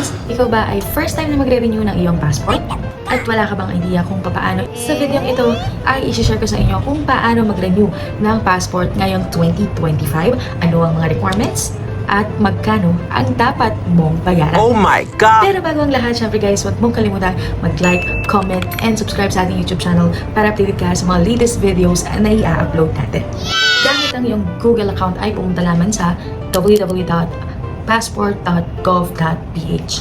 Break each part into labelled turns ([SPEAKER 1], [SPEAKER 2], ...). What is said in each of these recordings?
[SPEAKER 1] guys! Ikaw ba ay first time na magre-renew ng iyong passport? At wala ka bang idea kung paano? Sa video ito ay isi-share ko sa inyo kung paano mag-renew ng passport ngayong 2025, ano ang mga requirements, at magkano ang dapat mong bayaran.
[SPEAKER 2] Oh my god!
[SPEAKER 1] Pero bago ang lahat, syempre guys, huwag mong kalimutan mag-like, comment, and subscribe sa ating YouTube channel para updated ka sa mga latest videos na i-upload natin. Gamit ang iyong Google account ay pumunta lamang sa www.passport.gov.ph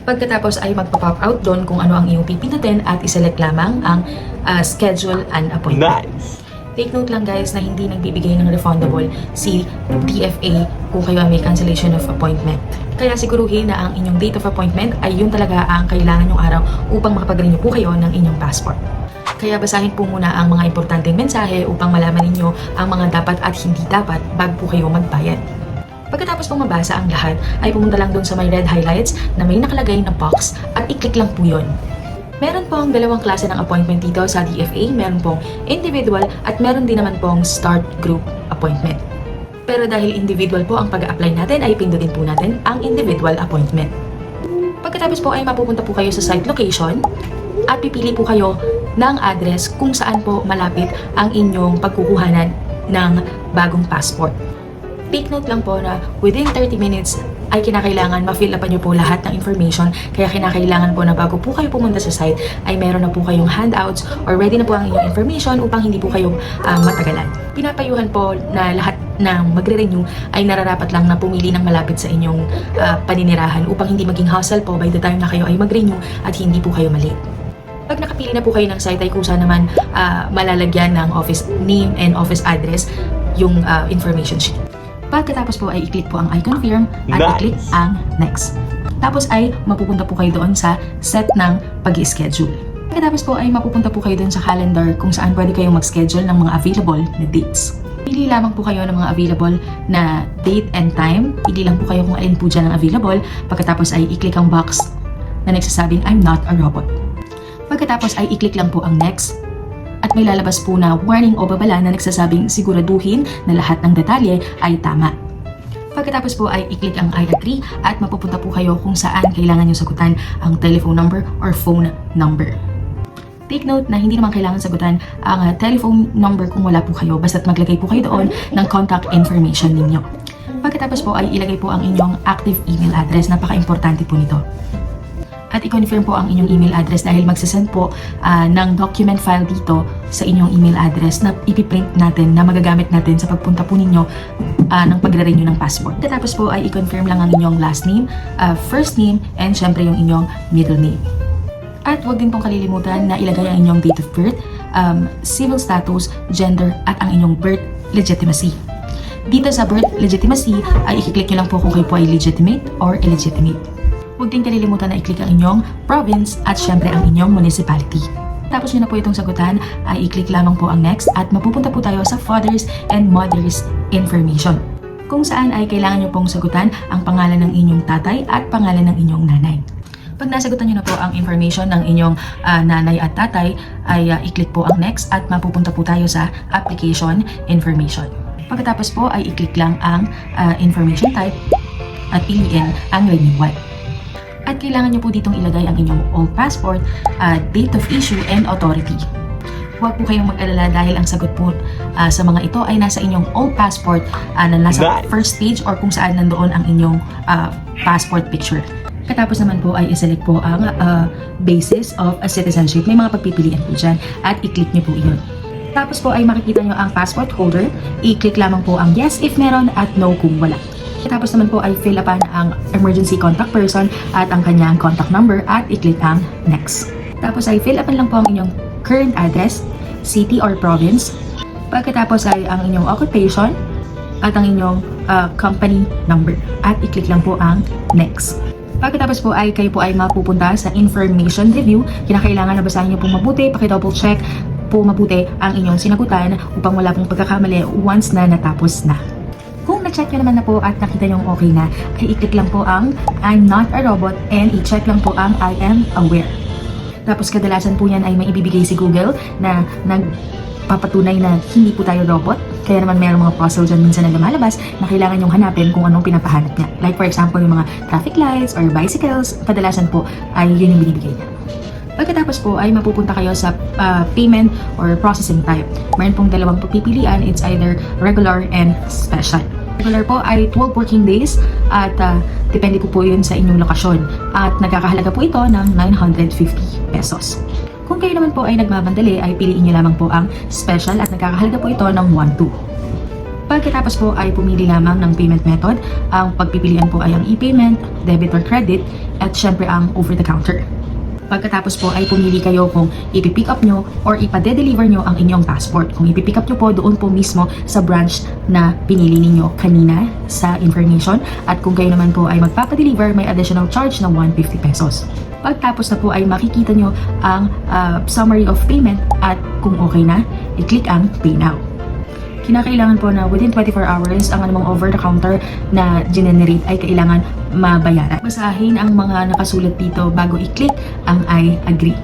[SPEAKER 1] Pagkatapos ay magpa-pop out doon kung ano ang iyong pipindutin at iselect lamang ang ah, schedule an appointment.
[SPEAKER 2] Nice!
[SPEAKER 1] Take note lang guys na hindi nagbibigay ng refundable si DFA kung kayo ay may cancellation of appointment. Kaya siguruhin na ang inyong date of appointment ay yun talaga ang kailangan yung araw upang makapag-renew po kayo ng inyong passport. Kaya basahin po muna ang mga importanteng mensahe upang malaman ninyo ang mga dapat at hindi dapat bago po kayo magbayad. Pagkatapos pong mabasa ang lahat, ay pumunta lang doon sa may red highlights na may nakalagay na box at i-click lang po yun. Meron pong dalawang klase ng appointment dito sa DFA. Meron pong individual at meron din naman pong start group appointment. Pero dahil individual po ang pag-apply natin, ay pindutin po natin ang individual appointment. Pagkatapos po ay mapupunta po kayo sa site location at pipili po kayo ng address kung saan po malapit ang inyong pagkukuhanan ng bagong passport. Take note lang po na within 30 minutes ay kinakailangan ma-fill upan niyo po lahat ng information kaya kinakailangan po na bago po kayo pumunta sa site ay meron na po kayong handouts or ready na po ang inyong information upang hindi po kayo ah, matagalan. Pinapayuhan po na lahat na magre-renew ay nararapat lang na pumili ng malapit sa inyong ah, paninirahan upang hindi maging hassle po by the time na kayo ay mag-renew at hindi po kayo malate. Pag nakapili na po kayo ng site ay kusa naman ah, malalagyan ng office name and office address yung ah, information sheet. Pagkatapos po ay i-click po ang I confirm at
[SPEAKER 2] Nice.
[SPEAKER 1] i-click ang next. Tapos ay mapupunta po kayo doon sa set ng pag schedule Pagkatapos po ay mapupunta po kayo doon sa calendar kung saan pwede kayong mag-schedule ng mga available na dates. Pili lamang po kayo ng mga available na date and time. Pili lang po kayo kung alin po dyan ang available. Pagkatapos ay i-click ang box na nagsasabing I'm not a robot. Pagkatapos ay i-click lang po ang next at may lalabas po na warning o babala na nagsasabing siguraduhin na lahat ng detalye ay tama. Pagkatapos po ay i-click ang IRA 3 at mapupunta po kayo kung saan kailangan nyo sagutan ang telephone number or phone number. Take note na hindi naman kailangan sagutan ang uh, telephone number kung wala po kayo basta't maglagay po kayo doon ng contact information ninyo. Pagkatapos po ay ilagay po ang inyong active email address. Napaka-importante po nito at i-confirm po ang inyong email address dahil magsasend po ah, ng document file dito sa inyong email address na ipiprint natin na magagamit natin sa pagpunta po ninyo ah, ng pagre-renew ng passport. Tapos po ay i-confirm lang ang inyong last name, ah, first name, and syempre yung inyong middle name. At huwag din pong kalilimutan na ilagay ang inyong date of birth, um, civil status, gender, at ang inyong birth legitimacy. Dito sa birth legitimacy ay i-click nyo lang po kung kayo po ay legitimate or illegitimate. Huwag din kalilimutan na i-click ang inyong province at syempre ang inyong municipality. Tapos nyo na po itong sagutan, ay i-click lamang po ang next at mapupunta po tayo sa fathers and mothers information. Kung saan ay kailangan nyo pong sagutan ang pangalan ng inyong tatay at pangalan ng inyong nanay. Pag nasagutan nyo na po ang information ng inyong ah, nanay at tatay, ay ah, i-click po ang next at mapupunta po tayo sa application information. Pagkatapos po ay i-click lang ang ah, information type at piliin ang renewal. At kailangan nyo po ditong ilagay ang inyong old passport, ah, date of issue, and authority. Huwag po kayong mag-alala dahil ang sagot po ah, sa mga ito ay nasa inyong old passport ah, na nasa
[SPEAKER 2] Nice.
[SPEAKER 1] first page or kung saan nandoon ang inyong ah, passport picture. Katapos naman po ay iselect po ang ah, basis of a citizenship. May mga pagpipilian po dyan at i-click nyo po iyon. Tapos po ay makikita nyo ang passport holder. I-click lamang po ang yes if meron at no kung wala. Tapos naman po ay fill upan ang emergency contact person at ang kanyang contact number at i-click ang next. Tapos ay fill upan lang po ang inyong current address, city or province. Pagkatapos ay ang inyong occupation at ang inyong ah, company number at i-click lang po ang next. Pagkatapos po ay kayo po ay mapupunta sa information review. Kinakailangan na basahin niyo po mabuti, paki-double check po mabuti ang inyong sinagutan upang wala pong pagkakamali once na natapos na. Na-check nyo naman na po at nakita nyo okay na, ay i-click lang po ang I'm not a robot and i-check lang po ang I am aware. Tapos kadalasan po yan ay may ibibigay si Google na nagpapatunay na hindi po tayo robot. Kaya naman mayroong mga puzzle dyan minsan na lumalabas na kailangan yung hanapin kung anong pinapahanap niya. Like for example, yung mga traffic lights or bicycles, kadalasan po ay yun yung binibigay niya. Pagkatapos po ay mapupunta kayo sa ah, payment or processing type. Meron pong dalawang pagpipilian, it's either regular and special. Regular po ay 12 working days at ah, depende po po yun sa inyong lokasyon. At nagkakahalaga po ito ng 950 pesos. Kung kayo naman po ay nagmamandali ay piliin niyo lamang po ang special at nagkakahalaga po ito ng 1-2. Pagkatapos po ay pumili lamang ng payment method. Ang pagpipilian po ay ang e-payment, debit or credit, at syempre ang over-the-counter. Pagkatapos po ay pumili kayo kung ipipick up nyo or ipadedeliver nyo ang inyong passport. Kung ipipick up nyo po doon po mismo sa branch na pinili ninyo kanina sa information. At kung kayo naman po ay magpapadeliver, may additional charge na 150 pesos. Pagtapos na po ay makikita nyo ang ah, summary of payment at kung okay na, i-click ang Pay Now kinakailangan po na within 24 hours ang anumang over-the-counter na generate ay kailangan mabayaran. Basahin ang mga nakasulat dito bago i-click ang I agree.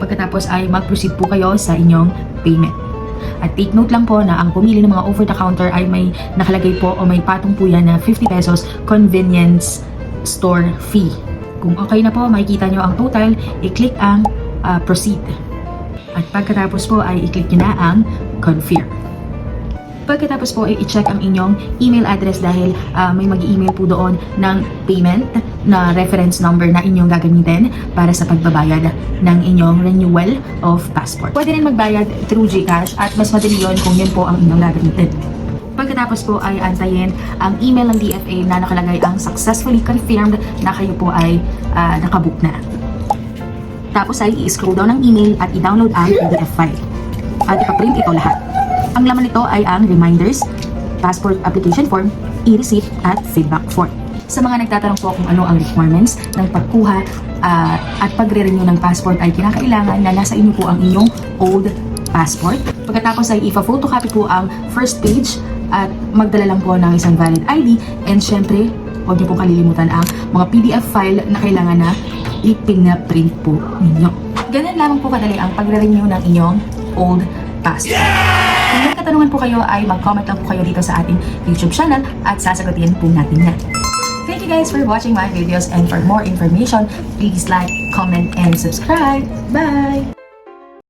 [SPEAKER 1] Pagkatapos ay mag-proceed po kayo sa inyong payment. At take note lang po na ang pumili ng mga over-the-counter ay may nakalagay po o may patong po yan na 50 pesos convenience store fee. Kung okay na po, makikita nyo ang total, i-click ang ah, proceed. At pagkatapos po ay i-click nyo na ang confirm. Pagkatapos po i-check ang inyong email address dahil ah, may mag-email po doon ng payment na reference number na inyong gagamitin para sa pagbabayad ng inyong renewal of passport. Pwede rin magbayad through GCash at mas madali yun kung yun po ang inyong gagamitin. Pagkatapos po ay antayin ang email ng DFA na nakalagay ang successfully confirmed na kayo po ay ah, nakabook na. Tapos ay i-scroll down ang email at i-download ang PDF file. At ipaprint ito lahat. Nito ay ang reminders, passport application form, e-receipt at feedback form. Sa mga nagtatanong po kung ano ang requirements ng pagkuha ah, at pagre-renew ng passport ay kinakailangan na nasa inyo po ang inyong old passport. Pagkatapos ay ipa-photocopy po ang first page at magdala lang po ng isang valid ID and syempre huwag niyo po kalilimutan ang mga PDF file na kailangan na ipinaprint po ninyo. Ganun lamang po kadali ang pagre-renew ng inyong old passport. Kung may katanungan po kayo ay mag-comment lang po kayo dito sa ating YouTube channel at sasagutin po natin yan. Thank you guys for watching my videos and for more information, please like, comment, and subscribe. Bye!